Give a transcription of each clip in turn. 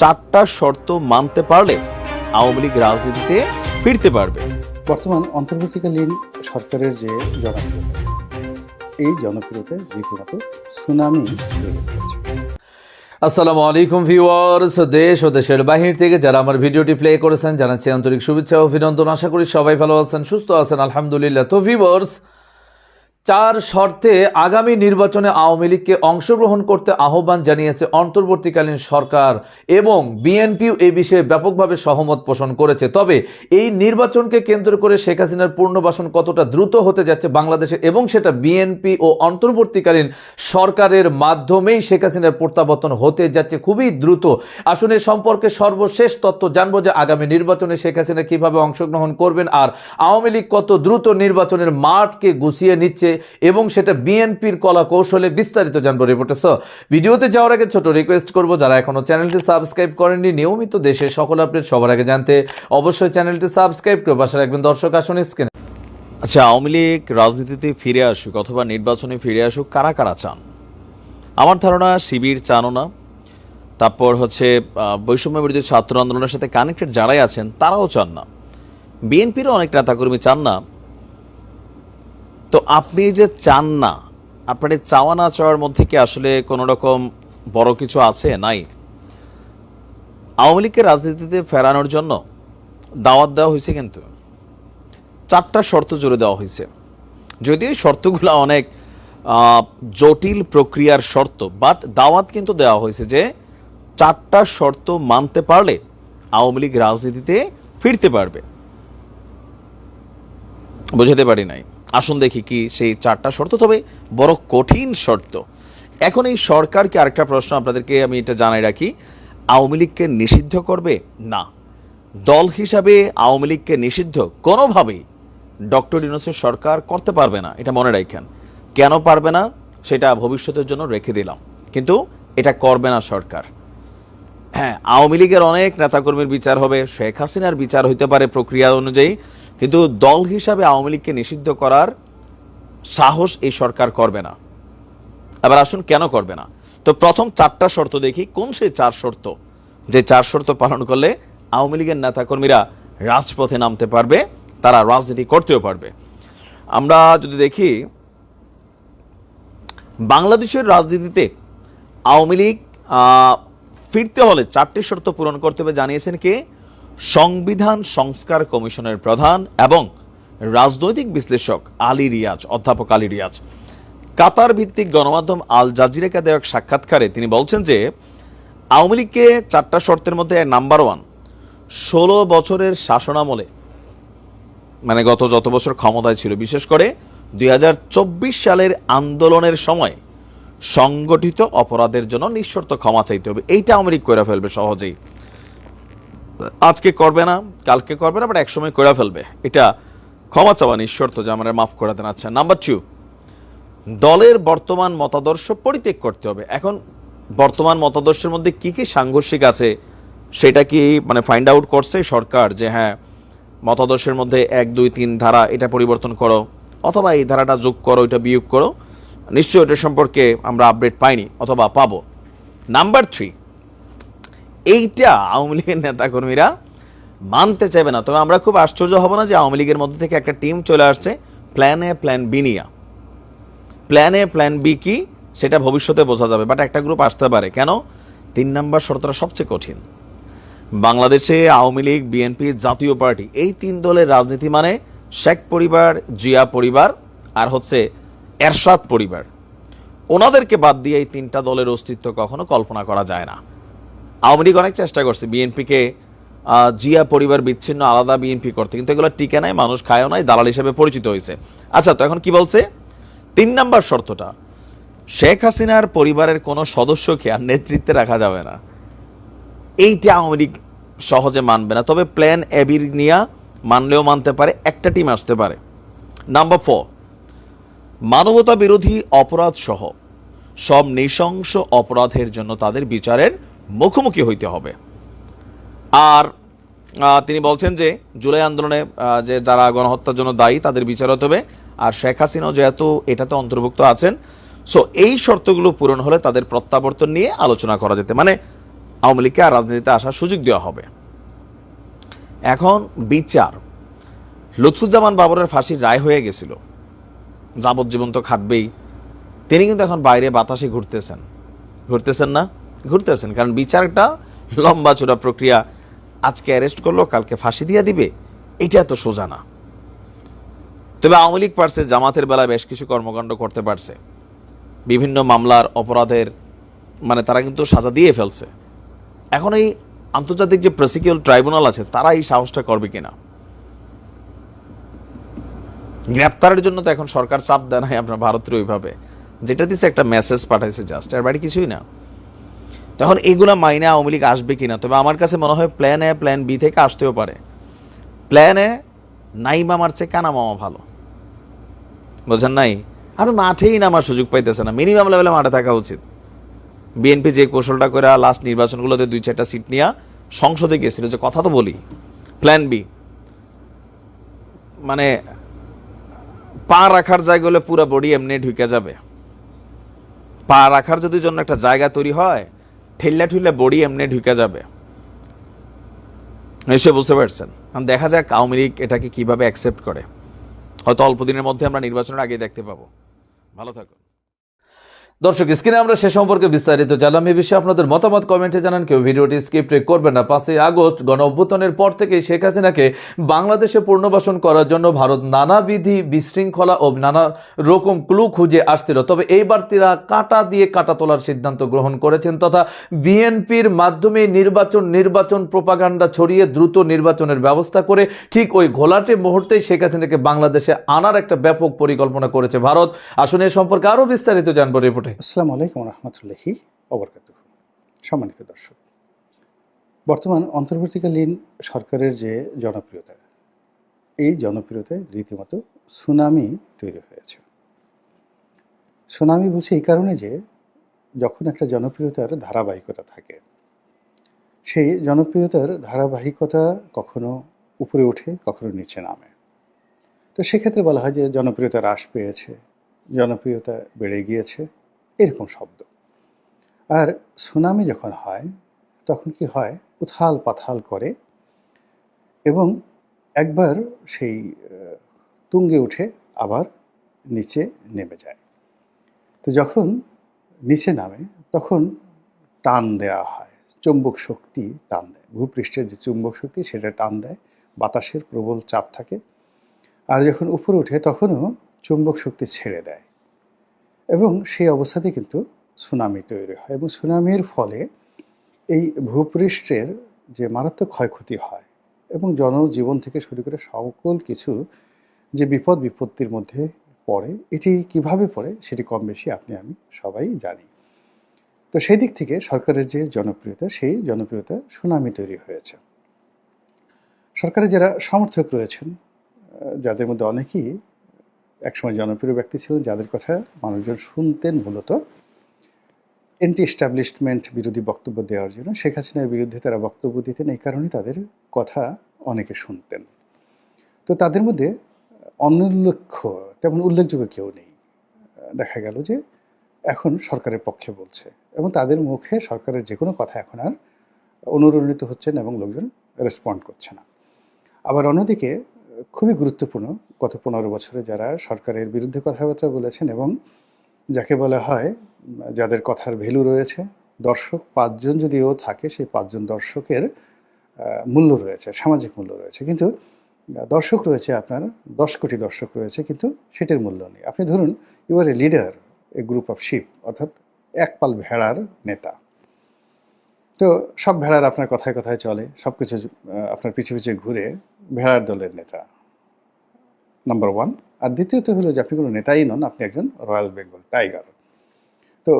চারটা শর্ত মানতে পারলে আওয়ামী লীগ রাজনীতিতে ফিরতে পারবে। বর্তমান অন্তর্বর্তীকালীন সরকারের যে জনপ্রিয়তা এই জনপ্রিয়তা রীতিমতো সুনামি আসসালামু আলাইকুম ভিউয়ার্স দেশ ও দেশের বাহির থেকে যারা আমার ভিডিওটি প্লে করেছেন জানাচ্ছি আন্তরিক শুভেচ্ছা ও অভিনন্দন। আশা করি সবাই ভালো আছেন সুস্থ আছেন আলহামদুলিল্লাহ। তো ভিউয়ার্স চার শর্তে আগামী নির্বাচনে আওয়ামী লীগকে অংশগ্রহণ করতে আহ্বান জানিয়েছে অন্তর্বর্তীকালীন সরকার এবং বিএনপিও এই বিষয়ে ব্যাপকভাবে সহমত পোষণ করেছে। তবে এই নির্বাচনকে কেন্দ্র করে শেখ হাসিনার পুনর্বাসন কতটা দ্রুত হতে যাচ্ছে বাংলাদেশে এবং সেটা বিএনপি ও অন্তর্বর্তীকালীন সরকারের মাধ্যমেই শেখ হাসিনার প্রত্যাবর্তন হতে যাচ্ছে খুবই দ্রুত। আসলে এ সম্পর্কে সর্বশেষ তথ্য জানব যে আগামী নির্বাচনে শেখ হাসিনা কীভাবে অংশগ্রহণ করবেন আর আওয়ামী লীগ কত দ্রুত নির্বাচনের মাঠকে গুছিয়ে নিচ্ছে এবং সেটা বিএনপির কলা কৌশলে বিস্তারিত জানব রিপোর্টে সো ভিডিওতে যাওয়ার আগে ছোট রিকোয়েস্ট করব, যারা এখনও চ্যানেলটি সাবস্ক্রাইব করেননি, নিয়মিত দেশের সকল আপডেট সবার আগে জানতে অবশ্যই চ্যানেলটি সাবস্ক্রাইব করে পাশে রাখবেন দর্শক আসুন স্ক্রিনে আচ্ছা আওয়ামী লীগ রাজনীতিতে ফিরে আসুক অথবা নির্বাচনে ফিরে আসুক, কারা কারা চান? আমার ধারণা, শিবির চানও না। তারপর হচ্ছে বৈষম্য বিরোধী ছাত্র আন্দোলনের সাথে কানেক্টেড যারাই আছেন, তারাও চান না। বিএনপিরও অনেক নেতাকর্মী চান না। তো আপনি যে চান না, আপনার চাওয়া না চাওয়ার মধ্যে কি আসলে কোনো রকম বড় কিছু আছে? নাই। আওয়ামী লীগকে রাজনীতিতে ফেরানোর জন্য দাওয়াত দেওয়া হয়েছে কিন্তু। চারটা শর্ত জুড়ে দেওয়া হয়েছে। যদিও এই শর্তগুলো অনেক জটিল প্রক্রিয়ার শর্ত, বাট দাওয়াত কিন্তু দেওয়া হয়েছে যে চারটা শর্ত মানতে পারলে আওয়ামী লীগ রাজনীতিতে ফিরতে পারবে। বুঝাতে পারি নাই। আসুন দেখি কি সেই চারটা শর্ত, তবে বড় কঠিন শর্ত। এখন এই সরকারকে আরেকটা প্রশ্ন আপনাদেরকে আমি এটা জানাই রাখি, আওয়ামী লীগকে নিষিদ্ধ করবে? না। দল হিসাবে আওয়ামী লীগকে নিষিদ্ধ কোনোভাবেই ডক্টর ইউনুসের সরকার করতে পারবে না, এটা মনে রাখেন। কেন পারবে না, সেটা ভবিষ্যতের জন্য রেখে দিলাম। কিন্তু এটা করবে না সরকার। হ্যাঁ আওয়ামী লীগের অনেক নেতাকর্মীর বিচার হবে, শেখ হাসিনার বিচার হইতে পারে প্রক্রিয়া অনুযায়ী। কিন্তু দল হিসাবে আওয়ামী লীগকে নিষিদ্ধ করার সাহস এই সরকার করবে না। এবার আসুন কেন করবে না? তো প্রথম চারটা শর্ত দেখি, কোন সেই চার শর্ত? যে চার শর্ত পালন করলে আওয়ামী লীগের নেতাকর্মীরা রাজপথে নামতে পারবে, তারা রাজনীতি করতেও পারবে। আমরা যদি দেখি, বাংলাদেশের রাজনীতিতে আওয়ামী লীগ ফিরতে হলে চারটি শর্ত পূরণ করতে হবে, জানিয়েছেন কে? সংবিধান সংস্কার কমিশনের প্রধান এবং রাজনৈতিক বিশ্লেষক আলী রিয়াজ, অধ্যাপক আলী রিয়াজ। কাতার ভিত্তিক গণমাধ্যম আল জাজিরাকে দেওয়া সাক্ষাৎকারে তিনি বলছেন যে, আওয়ামী লীগকে চারটা শর্তের মধ্যে নাম্বার ওয়ান, ষোলো বছরের শাসনামলে মানে গত যত বছর ক্ষমতায় ছিল, বিশেষ করে দুই হাজার চব্বিশ সালের আন্দোলনের সময় সংগঠিত অপরাধের জন্য নিঃশর্ত ক্ষমা চাইতে হবে। এইটা আওয়ামী লীগ করে ফেলবে সহজেই। আজকে করবে না, কালকে করবে না বাট একসময় করে ফেলবে। এটা ক্ষমা চাওয়া নিঃশর্ত, যে আমরা মাফ করে দেন। আচ্ছা নাম্বার টু দলের বর্তমান মতাদর্শ পরিত্যাগ করতে হবে। এখন বর্তমান মতাদর্শের মধ্যে কি কি সাংঘর্ষিক আছে, সেটা কি মানে ফাইন্ড আউট করছে সরকার, যে হ্যাঁ মতাদর্শের মধ্যে এক, দুই, তিন ধারা এটা পরিবর্তন করো, অথবা এই ধারাটা যোগ করো, এটা বিয়োগ করো? নিশ্চয়ই এটা সম্পর্কে আমরা আপডেট পাইনি, অথবা পাবো। নাম্বার থ্রি এইটা আওয়ামী লীগের নেতাকর্মীরা মানতে চাইবে না। তবে আমরা খুব আশ্চর্য হব না যে আওয়ামী লীগের মধ্যে থেকে একটা টিম চলে আসছে প্ল্যান এ প্ল্যান বি নিয়ে। প্ল্যান এ প্ল্যান বি কি সেটা ভবিষ্যতে বোঝা যাবে বাট একটা গ্রুপ আসতে পারে। কেন? তিন নাম্বার শর্তটা সবচেয়ে কঠিন। বাংলাদেশে Awami League BNP Jatiya Party, এই তিন দলের রাজনীতি মানে শেখ পরিবার, জিয়া পরিবার আর হচ্ছে এরশাদ পরিবার। ওনাদেরকে বাদ দিয়ে এই তিনটা দলের অস্তিত্ব কখনো কল্পনা করা যায় না। আওয়ামী লীগ অনেক চেষ্টা করছে বিএনপিকে জিয়া পরিবার বিচ্ছিন্ন, আলাদা বিএনপি করতে, কিন্তু এগুলো টিকে নাই, মানুষ খায়ও নাই, দালাল হিসেবে পরিচিত হয়েছে। আচ্ছা তো এখন কি বলছে? তিন নাম্বার শর্তটা, শেখ হাসিনার পরিবারের কোনো সদস্যকে আর নেতৃত্বে রাখা যাবে না। এইটা আওয়ামী লীগ সহজে মানবে না, তবে প্ল্যান এবির নিয়া মানলেও মানতে পারে, একটা টিম আসতে পারে। নাম্বার ফোর মানবতা বিরোধী অপরাধ সহ, সব নৃশংস অপরাধের জন্য তাদের বিচারের মুখোমুখি হইতে হবে। আর তিনি বলছেন যে, জুলাই আন্দোলনে যে যারা গণহত্যার জন্য দায়ী, তাদের বিচার হতে হবে। আর শেখ হাসিনাও যেহেতু এটাতে অন্তর্ভুক্ত আছেন, সো এই শর্তগুলো পূরণ হলে তাদের প্রত্যাবর্তন নিয়ে আলোচনা করা যেতে মানে আওয়ামী লীগকে আর রাজনীতিতে আসার সুযোগ দেওয়া হবে। এখন বিচার। লুৎফুজ্জামান বাবরের ফাঁসির রায় হয়ে গেছিল। যাবজ্জীবন তো খাটবেই। তিনি কিন্তু এখন বাইরে বাতাসে ঘুরতেছেন। ঘুরতেছেন না? ঘুরতেছেন। কারণ বিচারটা লম্বা চূড়া প্রক্রিয়া। আজকে অ্যারেস্ট করল, কালকে ফাঁসি দিয়ে দিবে, এটা এত সোজা না। তবে আওয়ামী লীগ পারছে, জামাতের বেলায় বেশ কিছু কর্মকাণ্ড করতে পারছে। বিভিন্ন মামলার অপরাধের মানে তারা কিন্তু সাজা দিয়ে ফেলছে। এখন এই আন্তর্জাতিক যে প্রসিকিউল ট্রাইব্যুনাল আছে, তারা এই সাহসটা করবে কিনা? গ্রেপ্তারের জন্য তো এখন সরকার চাপ দেয় নাই আপনার ভারতের ওইভাবে যেটা দিচ্ছে একটা মেসেজ পাঠাইছে জাস্ট এর বাড়ি কিছুই না। তখন এগুলা মাইনে আওয়ামী লীগ আসবে কিনা? তবে আমার কাছে মনে হয় প্ল্যান এ প্ল্যান বি থেকে আসতেও পারে। প্ল্যান এ নাই মামার চেয়ে কানা মামা ভালো। বোঝেন নাই? আপনি মাঠেই নামার সুযোগ পাইতেছে না। মিনিমাম লেভেলে মাঠে থাকা উচিত। বিএনপি যে কৌশলটা করে লাস্ট নির্বাচনগুলোতে দুই চারটা সিট নিয়ে সংসদে গেছিল, যে কথা তো বলি। প্ল্যান বি মানে পা রাখার জায়গা হলে পুরো বডি এমনি ঢুকে যাবে। পা রাখার যদি জন্য একটা জায়গা তৈরি হয় ঠেললে ঠুল্লা বডি এমনি ঢুকে যাবে। নিশ্চয়ই বুঝতে পারছেন। দেখা যাক আওয়ামী লীগ এটাকে কীভাবে অ্যাকসেপ্ট করে। হয়তো অল্প দিনের মধ্যে আমরা নির্বাচনের আগে দেখতে পাবো। ভালো থাকুন। দর্শক, স্ক্রিনে আমরা সে সম্পর্কে বিস্তারিত জানলাম। এ বিষয়ে আপনাদের মতামত কমেন্টে জানান কেউ। ভিডিওটি স্কিপ করবেন না। পাঁচই আগস্ট গণ অভ্যুত্থানের পর থেকে শেখ হাসিনাকে বাংলাদেশে পুনর্বাসন করার জন্য ভারত নানাবিধি বিশৃঙ্খলা ও নানা রকম ক্লু খুঁজে আসছিল। তবে এইবার তারা কাটা দিয়ে কাটা তোলার সিদ্ধান্ত গ্রহণ করেছেন তথা বিএনপির মাধ্যমে নির্বাচন নির্বাচন প্রোপাগান্ডা ছড়িয়ে দ্রুত নির্বাচনের ব্যবস্থা করে ঠিক ওই ঘোলাটে মুহূর্তেই শেখ হাসিনাকে বাংলাদেশে আনার একটা ব্যাপক পরিকল্পনা করেছে ভারত। আসুন এ সম্পর্কে আরও বিস্তারিত জানব রিপোর্টে। আসসালামু আলাইকুম রহমতুল্লাহি অবরকাত সম্মানিত দর্শক, বর্তমান অন্তর্বর্তীকালীন সরকারের যে জনপ্রিয়তা, এই জনপ্রিয়তায় রীতিমতো সুনামি তৈরি হয়েছে। সুনামি বলছে এই কারণে যে, যখন একটা জনপ্রিয়তার ধারাবাহিকতা থাকে, সেই জনপ্রিয়তার ধারাবাহিকতা কখনো উপরে ওঠে, কখনো নিচে নামে। তো সেক্ষেত্রে বলা হয় যে, জনপ্রিয়তা হ্রাস পেয়েছে, জনপ্রিয়তা বেড়ে গিয়েছে। এরকম শব্দ। আর সুনামি যখন হয়, তখন কি হয়? উথাল পাথাল করে এবং একবার সেই তুঙ্গে উঠে আবার নিচে নেমে যায়। তো যখন নিচে নামে, তখন টান দেওয়া হয়। চুম্বক শক্তি টান দেয়। ভূপৃষ্ঠের যে চুম্বক শক্তি, সেটা টান দেয়। বাতাসের প্রবল চাপ থাকে। আর যখন উপরে ওঠে, তখনও চুম্বক শক্তি ছেড়ে দেয়। এবং সেই অবস্থাতে কিন্তু সুনামি তৈরি হয় এবং সুনামির ফলে এই ভূপৃষ্ঠের যে মারাত্মক ক্ষয়ক্ষতি হয় এবং জনজীবন থেকে শুরু করে সকল কিছু যে বিপদ বিপত্তির মধ্যে পড়ে, এটি কীভাবে পড়ে সেটি কম বেশি আপনি, আমি সবাই জানি। তো সেই দিক থেকে সরকারের যে জনপ্রিয়তা, সেই জনপ্রিয়তা সুনামি তৈরি হয়েছে। সরকারের যারা সমর্থক রয়েছেন যাদের মধ্যে অনেকেই একসময় জনপ্রিয় ব্যক্তি ছিলেন যাদের কথা মানুষজন শুনতেন মূলত। এন্টি এস্টাবলিশমেন্ট বিরোধী বক্তব্য দেওয়ার জন্য শেখ হাসিনার বিরুদ্ধে তারা বক্তব্য দিতেন, এই কারণে তাদের কথা অনেকে শুনতেন। তো তাদের মধ্যে অনুল্লেখ্য তেমন উল্লেখযোগ্য কেউ নেই। দেখা গেল যে এখন সরকারের পক্ষে বলছে এবং তাদের মুখে সরকারের যে কোনো কথা এখন আর অনুরণিত হচ্ছে না এবং লোকজন রেসপন্ড করছে না। আবার অন্যদিকে খুবই গুরুত্বপূর্ণ গত পনেরো বছরে যারা সরকারের বিরুদ্ধে কথাবার্তা বলেছেন এবং যাকে বলা হয়, যাদের কথার ভ্যালু রয়েছে, দর্শক পাঁচজন যদিও থাকে, সেই পাঁচজন দর্শকের মূল্য রয়েছে, সামাজিক মূল্য রয়েছে। কিন্তু দর্শক রয়েছে আপনার, দশ কোটি দর্শক রয়েছে, কিন্তু সেটার মূল্য নেই। আপনি ধরুন you are a leader a group of sheep অর্থাৎ এক পাল ভেড়ার নেতা। তো সব ভেড়ার আপনার কথায় কথায় চলে সব কিছু আপনার পিছে পিছে ঘুরে ভেড়ার দলের নেতা। নাম্বার ওয়ান আর দ্বিতীয়ত হলো যে আপনি কোনো নেতাই নন, আপনি একজন রয়্যাল বেঙ্গল টাইগার তো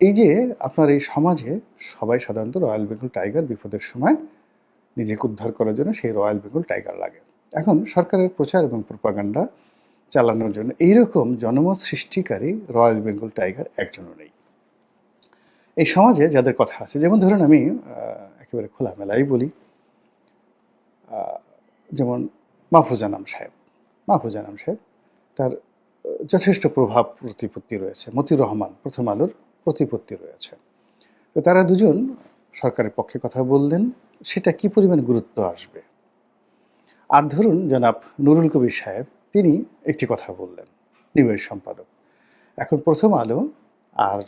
এই যে আপনার এই সমাজে সবাই সাধারণত রয়্যাল বেঙ্গল টাইগার বিপদের সময় নিজেকে উদ্ধার করার জন্য সেই রয়্যাল বেঙ্গল টাইগার লাগে। এখন সরকারের প্রচার এবং প্রপাগান্ডা চালানোর জন্য এইরকম জনমত সৃষ্টিকারী রয়্যাল বেঙ্গল টাইগার একজনও নেই। এই সমাজে যাদের কথা আছে, যেমন ধরুন আমি একেবারে খোলামেলাই বলি যেমন মাহফুজানাম সাহেব। মাহফুজানাম সাহেব, তার যথেষ্ট প্রভাব প্রতিপত্তি রয়েছে। মতিউর রহমান, প্রথম আলোর প্রতিপত্তি রয়েছে। তো তারা দুজন সরকারের পক্ষে কথা বললেন, সেটা কি পরিমাণ গুরুত্ব আসবে? আর ধরুন, জনাব নুরুল কবির সাহেব, তিনি একটি কথা বললেন, নিবেশ সম্পাদক। এখন প্রথম আলো, আর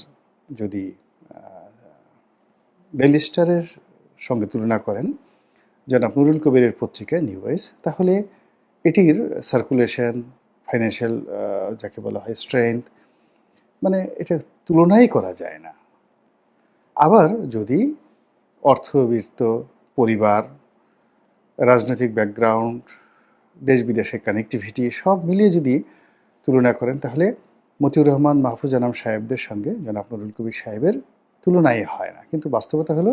যদি ডেলি স্টারের সঙ্গে তুলনা করেন, জনাব নুরুল কবিরের পত্রিকা নিউ তাহলে এটির সার্কুলেশন ফাইন্যান্সিয়াল যাকে বলা হয় স্ট্রেংথ মানে এটা তুলনাই করা যায় না। আবার যদি অর্থবিত্ত পরিবার, রাজনৈতিক ব্যাকগ্রাউন্ড দেশ বিদেশের কানেক্টিভিটি সব মিলিয়ে যদি তুলনা করেন, তাহলে মতিউর রহমান, মাহফুজ আনাম সাহেবদের সঙ্গে জনাব নুরুল কবির সাহেবের তুলনাই হয় না। কিন্তু বাস্তবতা হলো,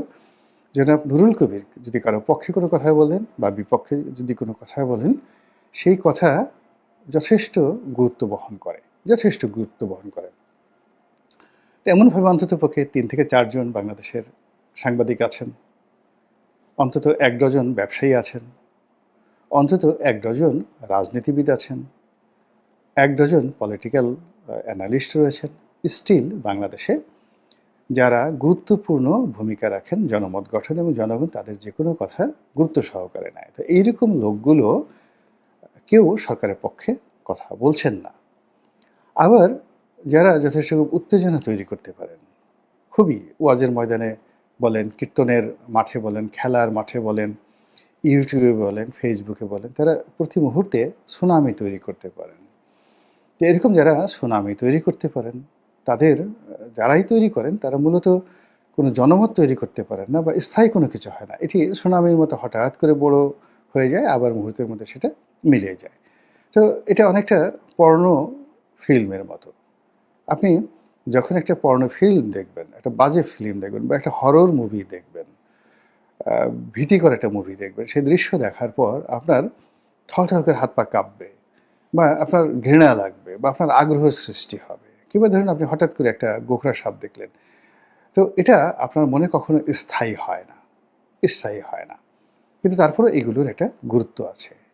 জনাব নুরুল কবির যদি কারও পক্ষে কোনো কথা বলেন বা বিপক্ষে যদি কোনো কথা বলেন সেই কথা যথেষ্ট গুরুত্ব বহন করে, যথেষ্ট গুরুত্ব বহন করে। তেমনভাবে অন্তত পক্ষে তিন থেকে চারজন বাংলাদেশের সাংবাদিক আছেন, অন্তত এক ডজন ব্যবসায়ী আছেন, অন্তত এক ডজন রাজনীতিবিদ আছেন, এক ডজন পলিটিক্যাল অ্যানালিস্ট রয়েছেন স্টিল বাংলাদেশে যারা গুরুত্বপূর্ণ ভূমিকা রাখেন জনমত গঠন এবং জনগণ তাদের যে কোনো কথা গুরুত্ব সহকারে নেয়। তো এইরকম লোকগুলো কেউ সরকারের পক্ষে কথা বলছেন না। আবার যারা যথেষ্ট উত্তেজনা তৈরি করতে পারেন, খুবই ওয়াজের ময়দানে বলেন, কীর্তনের মাঠে বলেন, খেলার মাঠে বলেন, ইউটিউবে বলেন, ফেসবুকে বলেন, তারা প্রতি মুহূর্তে সুনামি তৈরি করতে পারেন। তো এরকম যারা সুনামি তৈরি করতে পারেন, তাদের, যারাই তৈরি করেন, তারা মূলত কোনো জনমত তৈরি করতে পারেন না বা স্থায়ী কোনো কিছু হয় না। এটি সুনামির মতো হঠাৎ করে বড় হয়ে যায়, আবার মুহূর্তের মধ্যে সেটা মিলিয়ে যায়। তো এটা অনেকটা পর্ণ ফিল্মের মতো। আপনি যখন একটা পর্ণ ফিল্ম দেখবেন, একটা বাজে ফিল্ম দেখবেন বা একটা হরর মুভি দেখবেন ভীতিকর একটা মুভি দেখবেন, সেই দৃশ্য দেখার পর আপনার থর থর করে হাত পা কাঁপবে বা আপনার ঘৃণা লাগবে বা আপনার আগ্রহ সৃষ্টি হবে। কিংবা ধরুন আপনি হঠাৎ করে একটা গোখরা সাপ দেখলেন। তো এটা আপনার মনে কখনো স্থায়ী হয় না, স্থায়ী হয় না। কিন্তু তারপরে এগুলোর একটা গুরুত্ব আছে।